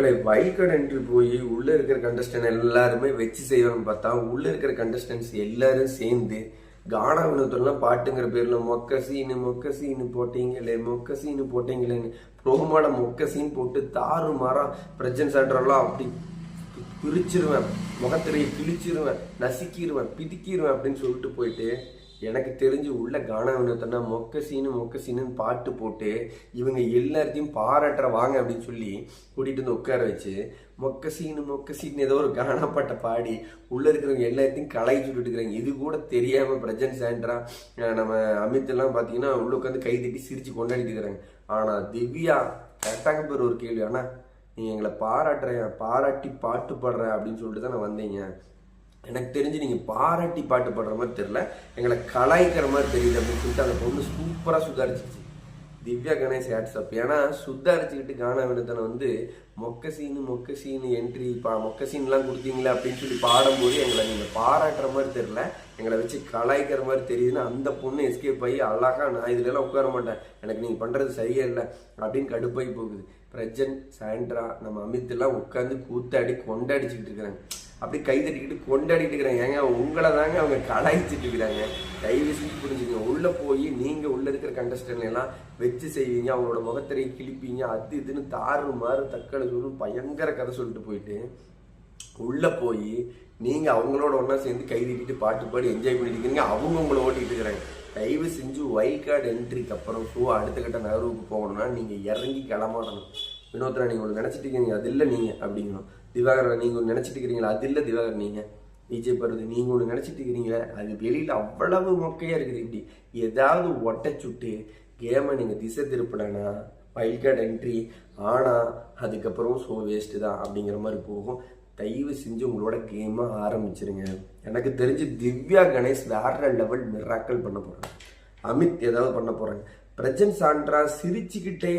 மக்களை வைல்ட் என்று போய் உள்ள இருக்கிற கண்டஸ்டன் எல்லாருமே வச்சு செய்வாங்க பார்த்தா உள்ள இருக்கிற கண்டஸ்டன்ஸ் எல்லாரும் சேர்ந்து கானா வினோத்தம்லாம் பாட்டுங்கிற பேர்ல மொக்க சீனு மொக்க சீனு போட்டீங்களே மொக்க சீனு போட்டீங்களேன்னு ப்ரோமோட மொக்க சீன் போட்டு தாறு மாறம் பிரஜன் சான்றெல்லாம் அப்படி பிரிச்சிருவேன் முகத்திரையை கிழிச்சிருவேன் நசுக்கிடுவேன் பிதிக்கிடுவேன் அப்படின்னு சொல்லிட்டு போயிட்டு எனக்கு தெரிஞ்சு உள்ள கானா வினோத்தனா மொக்க சீனு மொக்க சீனுன்னு பாட்டு போட்டு இவங்க எல்லாத்தையும் பாராட்டுற வாங்க அப்படின்னு சொல்லி கூட்டிட்டு வந்து உட்கார வச்சு மொக்க சீனு மொக்க சீனு ஏதோ ஒரு கானா பாட்டை பாடி உள்ள இருக்கிறவங்க எல்லாத்தையும் கலாய்ச்சி விட்டுட்டு இருக்கிறாங்க. இது கூட தெரியாம பிரஜன் சாண்ட்ரா நம்ம அமித் எல்லாம் பாத்தீங்கன்னா உள்ள உட்காந்து கை தட்டி சிரிச்சு கொண்டாடிட்டு இருக்கிறாங்க. ஆனா திவ்யா கரெக்டாக பேர் ஒரு கேள்வி. ஆனா நீங்கள் எங்களை பாராட்டுறேன் பாராட்டி பாட்டு பாடுறேன் அப்படின்னு சொல்லிட்டு தான் நான் வந்தீங்க. எனக்கு தெரிஞ்சு நீங்கள் பாராட்டி பாட்டு பாடுற மாதிரி தெரில எங்களை கலாய்க்கிற மாதிரி தெரியுது அப்படின்னு சொல்லிட்டு அந்த பொண்ணு சூப்பராக சுதாரிச்சிச்சு திவ்யா கணேஷ் ஹேட்ஸ்அப் ஏன்னா சுதாரிச்சுக்கிட்டு கானா வினத்தனை வந்து மொக்க சீனு மொக்க சீனு என்ட்ரி பா மொக்க சீன்லாம் கொடுத்தீங்களே அப்படின்னு சொல்லி பாடும்போது எங்களை நீங்கள் பாராட்டுற மாதிரி தெரில எங்களை வச்சு கலாய்க்கிற மாதிரி தெரியுதுன்னு அந்த பொண்ணு எஸ்கேப் ஆகி அழகா நான் இதுலலாம் உட்கார மாட்டேன். எனக்கு நீங்கள் பண்ணுறது சரியே இல்லை அப்படின்னு கடுப்பாகி போகுது. பிரஜன் சாண்ட்ரா நம்ம அமித்லாம் உட்காந்து கூத்தாடி கொண்டாடிச்சுக்கிட்டு இருக்கிறாங்க. அப்படி கை தட்டிக்கிட்டு கொண்டாடிட்டு இருக்கிறாங்க ஏங்க உங்களை தாங்க அவங்க கலாய்ச்சிட்டு இருக்கிறாங்க தயவு செஞ்சு புரிஞ்சுங்க உள்ள போய் நீங்க உள்ள இருக்கிற கண்டஸ்டன் எல்லாம் வச்சு செய்வீங்க. அவங்களோட முகத்திரையை கிழிப்பீங்க. அது இதுன்னு தாறு மாறு தக்காளி சொல்லு பயங்கர கதை சொல்லிட்டு போயிட்டு உள்ள போய் நீங்க அவங்களோட ஒன்றா சேர்ந்து கை தட்டிட்டு பாட்டு பாடி என்ஜாய் பண்ணிட்டு இருக்கீங்க. அவங்க உங்களை ஓட்டிட்டு இருக்கிறாங்க. தயவு செஞ்சு வைல்ட் கார்டு என்ட்ரிக்கு அப்புறம் ஷோ அடுத்த கட்ட நகர்வுக்கு போகணும்னா நீங்க இறங்கி கிளம்பணும். வினோத்ரா நீங்க ஒன்று நினைச்சிட்டு இருக்கீங்க அது இல்லை நீங்க அப்படிங்கணும். திவாகரன் நீங்க ஒன்று நினைச்சிட்டு இருக்கிறீங்களா அது இல்லை திவாகர் நீங்க. விஜய் பருது நீங்க ஒன்று நினைச்சிட்டு இருக்கிறீங்களா அது வெளியில அவ்வளவு மொக்கையா இருக்குது இப்படி. ஏதாவது ஒட்டச்சுட்டு கேமை நீங்க திசை திருப்பலனா வைல்ட் கார்டு என்ட்ரி ஆனா அதுக்கப்புறம் ஷோ வேஸ்ட்டு தான் அப்படிங்கிற மாதிரி போகும். தயவு செஞ்சு உங்களோட கேமை ஆரம்பிச்சிருங்க. எனக்கு தெரிஞ்சு திவ்யா கணேஷ் வேற லெவல் மிராக்கல் பண்ண போறாங்க. அமித் ஏதாவது பண்ண போறாங்க. பிரஜன் சாண்ட்ரா சிரிச்சுக்கிட்டே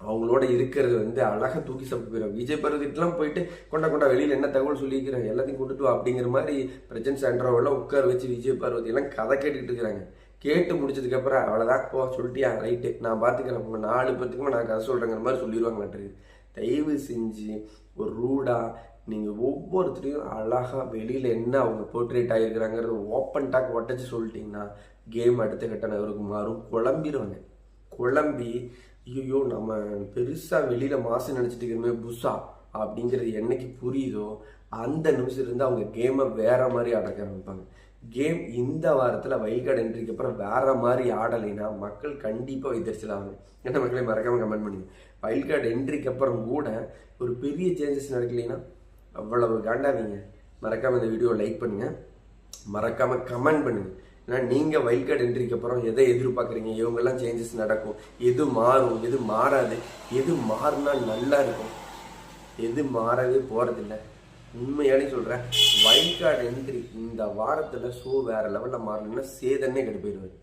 அவங்களோட இருக்கிறது வந்து அழகாக தூக்கி சாப்பிட்டு போயிடும் விஜய் பருவத்திட்டலாம் போயிட்டு கொண்டா கொண்டா வெளியில் என்ன தகவல் சொல்லியிருக்கிறேன் எல்லாத்தையும் கொண்டுட்டு வா அப்படிங்கிற மாதிரி பிரஜன் சாண்ட்ராவெல்லாம் உட்கார வச்சு விஜய் பார்வதி எல்லாம் கதை கேட்டுக்கிட்டு இருக்கிறாங்க. கேட்டு முடிச்சதுக்கப்புறம் அவ்வளோதான் போ சொல்லிட்டியா? ரைட்டு நான் பார்த்துக்கிறேன் உங்கள் நாலு பேர்த்துக்குமே நான் கதை சொல்கிறேங்கிற மாதிரி சொல்லிடுவாங்களாட்டு தயவு செஞ்சு ஒரு ரூடாக நீங்கள் ஒவ்வொருத்தரையும் அழகாக வெளியில் என்ன அவங்க போர்ட்ரேட் ஆகிருக்கிறாங்கிறது ஓப்பன் டாக் ஒட்டச்சு சொல்லிட்டிங்கன்னா கேம் அடுத்த கட்ட நகருக்கு மாறும். குழம்பிடுவாங்க குழம்பி ஐயோ நம்ம பெருசாக வெளியில் மாசு நினச்சிட்டு இருக்கிறோமே புஷா அப்படிங்கிறது என்னைக்கு புரியுதோ அந்த நிமிஷத்துலேருந்து அவங்க கேமை வேற மாதிரி அடக்க ஆரம்பிப்பாங்க. கேம் இந்த வாரத்தில் வைல்கார்டு என்ட்ரிக்கு அப்புறம் வேற மாதிரி ஆடலைன்னா மக்கள் கண்டிப்பாக எதிர்ச்சல் ஆகும் என்ன மக்களை மறக்காமல் கமெண்ட் பண்ணுங்க. வைல்கார்டு என்ட்ரிக்கு அப்புறம் கூட ஒரு பெரிய சேஞ்சஸ் நடக்கலைன்னா அவ்வளவு காண்டாதீங்க மறக்காமல் இந்த வீடியோ லைக் பண்ணுங்கள் மறக்காமல் கமெண்ட் பண்ணுங்கள் ஏன்னா நீங்கள் வைல்ட் கார்டு என்ட்ரிக்கு அப்புறம் எதை எதிர்பார்க்குறீங்க? இவங்கெல்லாம் சேஞ்சஸ் நடக்கும். எது மாறும்? எது மாறாது? எது மாறினா நல்லா இருக்கும்? எது மாறவே போகிறதில்ல உண்மையாலே சொல்கிறேன் வைல்ட் கார்டு என்ட்ரி இந்த வாரத்தில் ஷோ வேறு லெவலில் மாறணும்னா சேதன்னே கெட்டு போயிடுவாரு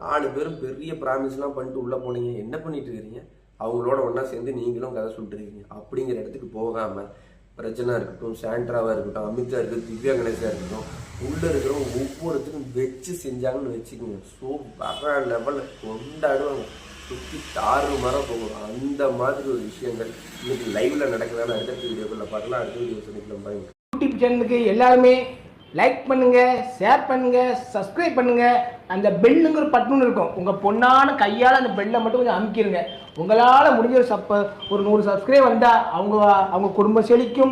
நாலு பேரும் பெரிய ப்ராமிஸ்லாம் பண்ணிட்டு உள்ளே போனீங்க. என்ன பண்ணிட்டு இருக்கிறீங்க? அவங்களோட ஒன்றா சேர்ந்து நீங்களும் கதை சொல்லிட்டு இருக்கீங்க. அப்படிங்கிற இடத்துக்கு போகாமல் பிரச்சனை இருக்கட்டும் சாண்ட்ராவா இருக்கட்டும் அமிதா இருக்கட்டும் திவ்யா கணேசா இருக்கட்டும் உள்ள இருக்கிறவங்க ஒவ்வொருத்தரும் வச்சு செஞ்சாங்கன்னு வச்சுக்கோங்க. ஸோ வர லெவலில் கொண்டாடுவாங்க. சுற்றி தாறு மரம் போகும். அந்த மாதிரி ஒரு விஷயங்கள் இன்னைக்கு லைவ்ல நடக்குதான்னு அடுத்த வீடியோக்குள்ள பார்க்கலாம். அடுத்த வீடியோ சொல்லிக்கலாம் பாருங்க யூடியூப் சேனலுக்கு எல்லாருமே லைக் பண்ணுங்க ஷேர் பண்ணுங்க சப்ஸ்கிரைப் பண்ணுங்க. அந்த பெல்லுங்கிற பட்டுன்னு இருக்கும். உங்க பொண்ணான கையால அந்த பெல்லை மட்டும் கொஞ்சம் அமுக்கிடுங்க உங்களால் முடிஞ்ச ஒரு சப்ப ஒரு நூறு சப்ஸ்கிரைப் வந்தா அவங்க அவங்க குடும்பம் செழிக்கும்.